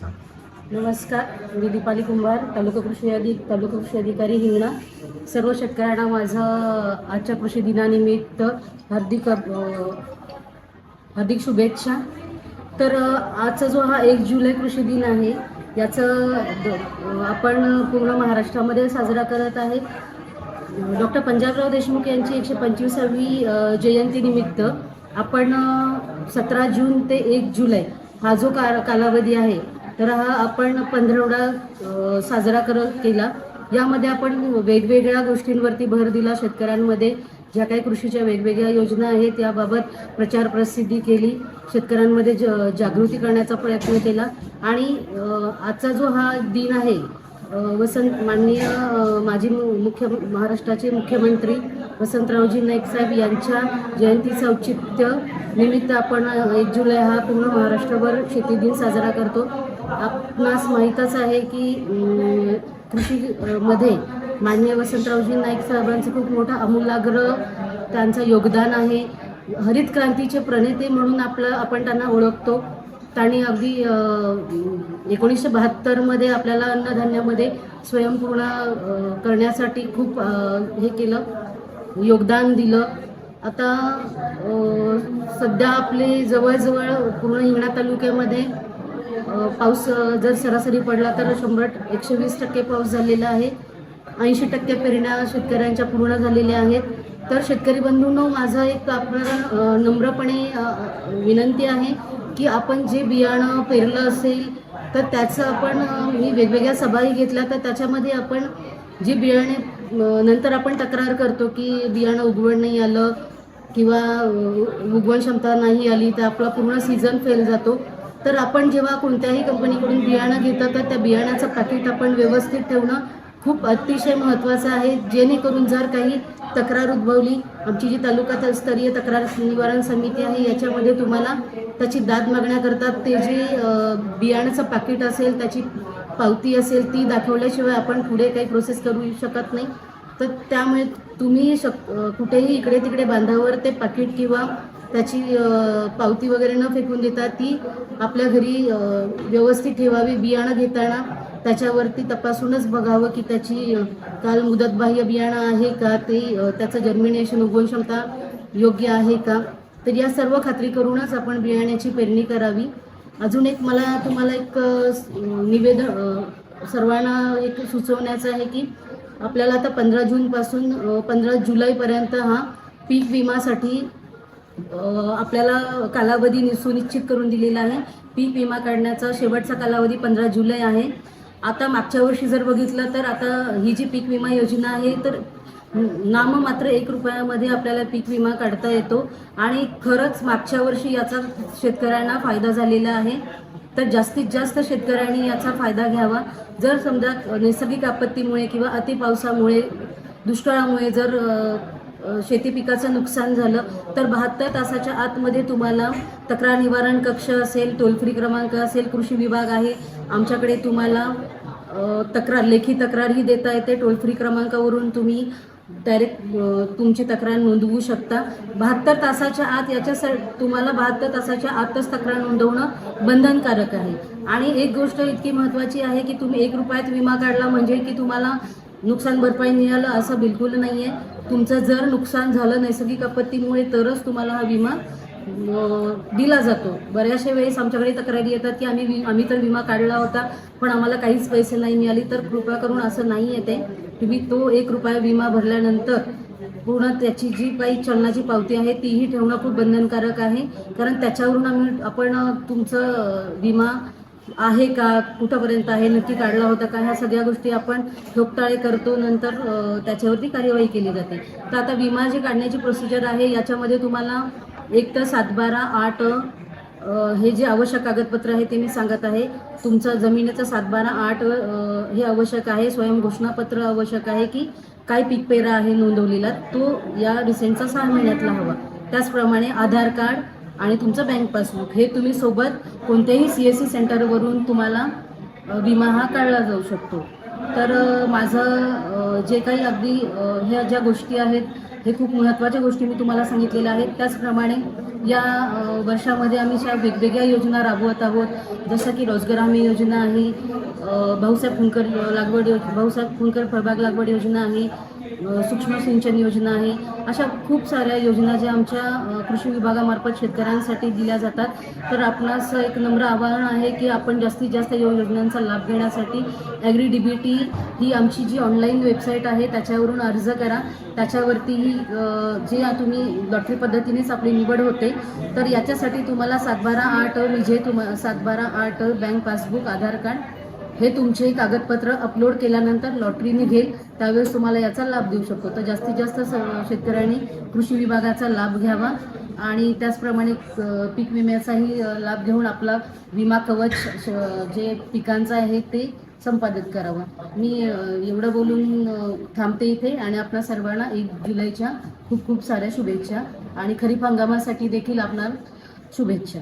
नमस्कार. मी दीपाली कुंभार तालुका कृषी अधिक तालुका कृषी अधिकारी हिंगणा. सर्व शेतकऱ्यांना माझं आजच्या कृषी दिनानिमित्त हार्दिक अ, हार्दिक शुभेच्छा. तर अ, आजचा जो हा एक जुलै कृषी दिन आहे याचं द- अ, आपण पूर्ण महाराष्ट्रामध्ये साजरा करत आहे डॉक्टर पंजाबराव देशमुख यांची एकशे पंचवीसावी अ, जयंतीनिमित्त आपण सतरा जून ते एक जुलै हा जो का कालावधी आहे तर हा आपण पंधरवडा साजरा कर केला. यामध्ये आपण वेगवेगळ्या गोष्टींवरती भर दिला शेतकऱ्यांमध्ये. ज्या काही कृषीच्या वेगवेगळ्या योजना आहेत याबाबत प्रचार प्रसिद्धी केली. शेतकऱ्यांमध्ये ज जागृती करण्याचा प्रयत्न केला. आणि आजचा जो हा दिन आहे वसंत माननीय माजी मुख्य महाराष्ट्राचे मुख्यमंत्री वसंतरावजी नाईक साहेब यांच्या जयंतीचं औचित्य निमित्त आपण एक जुलै हा पूर्ण महाराष्ट्रभर शेती दिन साजरा करतो. आपणास माहीतच आहे की कृषीमध्ये कृषी मध्ये वसंतरावजी नाईक साहेबांचं खूप मोठा अमूलाग्र त्यांचं योगदान आहे. हरित क्रांतीचे प्रणेते म्हणून आपलं आपण त्यांना ओळखतो. त्यांनी अगदी एकोणीसशे बहात्तरमध्ये आपल्याला अन्नधान्यामध्ये स्वयंपूर्ण करण्यासाठी खूप हे केलं. योगदान दिलं. आता सध्या आपले जवळजवळ पूर्ण हिंगणा तालुक्यामध्ये पाऊस जर सरासरी पडला तर शंभर एकशे वीस टक्के पाऊस झालेला आहे. ऐंशी टक्के पेरण्या शेतकऱ्यांच्या पूर्ण झालेल्या आहेत. तर शेतकरी बंधूंनो माझा एक आपल्याला नम्रपणे विनंती आहे की आपण जे बियाणं पेरलं असेल तर त्याचं आपण मी वेगवेगळ्या सभाही घेतल्या तर त्याच्यामध्ये आपण जी बियाणे नंतर आपण तक्रार करतो की बियाणं उगवण नाही आलं किंवा उगवण क्षमता नाही आली तर आपला पूर्ण सीझन फेल जातो. तर आपण जेव्हा कोणत्याही कंपनीकडून बियाणं घेतो तर त्या बियाण्याचं पॅकेट आपण व्यवस्थित ठेवणं खूप अतिशय महत्त्वाचं आहे. जेणेकरून जर काही तक्रार उद्भवली आमची जी तालुका स्तरीय तक्रार निवारण समिती आहे याच्यामध्ये तुम्हाला त्याची दाद मागण्याकरता ते जे बियाण्याचं पॅकेट असेल त्याची पावती असेल ती दाखवल्याशिवाय आपण पुढे काही प्रोसेस करू शकत नाही. तर त्यामुळे तुम्ही शक कुठेही इकडे तिकडे बांधावर ते पाकिट किंवा त्याची पावती वगैरे न फेकून देता ती आपल्या घरी व्यवस्थित ठेवावी. बियाणं घेताना त्याच्यावरती तपासूनच बघावं की त्याची काल मुदतबाह्य बियाणं आहे का? ते त्याचं जर्मिनेशन उगवण क्षमता योग्य आहे का? तर या सर्व खात्री करूनच आपण बियाण्याची पेरणी करावी. अजून एक मला तुम्हाला एक निवेदन सर्वांना एक सुचवण्याचं आहे की आपल्याला आता पंधरा जूनपासून पंधरा जुलैपर्यंत हा पीक विमासाठी आपल्याला कालावधी सुनिश्चित करून दिलेला आहे. पीक विमा काढण्याचा शेवटचा कालावधी पंधरा जुलै आहे. आता मागच्या वर्षी जर बघितलं तर आता ही जी पीक विमा योजना आहे तर नाम मात्र एक रुपयामध्ये आपल्याला पीक विमा काढता येतो. आणि खरंच मागच्या वर्षी याचा शेतकऱ्यांना फायदा झालेला आहे. तर जास्तीत जास्त शेतकऱ्यांनी याचा फायदा घ्यावा. जर समजा नैसर्गिक आपत्तीमुळे किंवा अतिपावसामुळे दुष्काळामुळे जर शेती पिकाचं नुकसान झालं तर बहात्तर तासाच्या आतमध्ये तुम्हाला तक्रार निवारण कक्ष असेल टोल फ्री क्रमांक असेल कृषी विभाग आहे. आमच्याकडे तुम्हाला तक्रार लेखी तक्रारही देता येते. टोल फ्री क्रमांकावरून तुम्ही डायरेक्ट तुमची तक्रार नोंदवू शकता. बहात्तर तासाच्या आत याच्या तुम्हाला बहात्तर तासाच्या आतच तक्रार नोंदवणं बंधनकारक आहे. आणि एक गोष्ट इतकी महत्त्वाची आहे की तुम्ही एक रुपयात विमा काढला म्हणजे की तुम्हाला नुकसान भरपाई मिळालं असं बिलकुल नाही आहे तुमचं जर नुकसान झालं नैसर्गिक आपत्तीमुळे तरच तुम्हाला हा विमा दिला जातो. बऱ्याचशा वेळेस आमच्याकडे तक्रारी येतात की आम्ही वि- आम्ही तर विमा काढला होता पण आम्हाला काहीच पैसे नाही मिळाले तर कृपा करून असं नाही येते तुम्ही तो एक रुपया विमा भरल्यानंतर पूर्ण त्याची जी काही चलनाची पावती आहे तीही ठेवणं खूप बंधनकारक आहे. कारण त्याच्यावरून आम्ही आपण तुमचं विमा आहे का कुठंपर्यंत आहे नक्की काढला होता का ह्या सगळ्या गोष्टी आपण ठोकताळे करतो नंतर त्याच्यावरती कार्यवाही केली जाते. तर आता विमा जी काढण्याची प्रोसिजर आहे याच्यामध्ये तुम्हाला एक तर सातबारा आठ हे जे आवश्यक कागदपत्र आहे ते मी सांगत आहे. तुमचं जमिनीचं सातबारा आठ हे आवश्यक आहे. स्वयं घोषणापत्र आवश्यक आहे की काय पीक पेरा आहे नोंदवलेला तो या रिसेंटचा सहा महिन्यातला हवा. त्याचप्रमाणे आधार कार्ड आणि तुमचं बँक पासबुक हे तुम्ही सोबत कोणत्याही सी एस सी सेंटरवरून तुम्हाला विमा हा काढला जाऊ शकतो. तर माझं जे काही अगदी ह्या ज्या गोष्टी आहेत हे खूप महत्त्वाच्या गोष्टी मी तुम्हाला सांगितलेल्या आहेत. त्याचप्रमाणे या वर्षामध्ये आम्ही ज्या वेगवेगळ्या योजना राबवत आहोत. जसं की रोजगार हमी योजना आहे भाऊसाहेब फुंकर लागवड यो भाऊसाहेब फुंकर फळबाग लागवड योजना आहे सूक्ष्म सिंचन योजना आहे. अशा खूप साऱ्या योजना ज्या आमच्या कृषी विभागामार्फत शेतकऱ्यांसाठी दिल्या जातात. तर आपणास एक नम्र आवाहन आहे की आपण जास्तीत जास्त या योजनांचा लाभ घेण्यासाठी ॲग्री डी बी टी ही आमची जी ऑनलाईन वेबसाईट आहे त्याच्यावरून अर्ज करा. त्याच्यावरतीही जे तुम्ही लॉटरी पद्धतीनेच आपली निवड होते तर याच्यासाठी तुम्हाला सात बारा आठ म्हणजे तुम सात बारा आठ बँक पासबुक आधार कार्ड हे तुमचे कागदपत्र अपलोड केल्यानंतर लॉटरी निघेल त्यावेळेस तुम्हाला याचा लाभ देऊ शकतो. तर जास्तीत जास्त स- शेतकऱ्यांनी कृषी विभागाचा लाभ घ्यावा आणि त्याचप्रमाणे पीक विम्याचाही लाभ घेऊन आपला विमा कवच जे पिकांचं आहे ते संपादित करावा. मी एवढं बोलून थांबते इथे आणि आपल्या सर्वांना एक जुलैच्या खूप खूप साऱ्या शुभेच्छा आणि खरीप हंगामासाठी देखील आपणाला शुभेच्छा.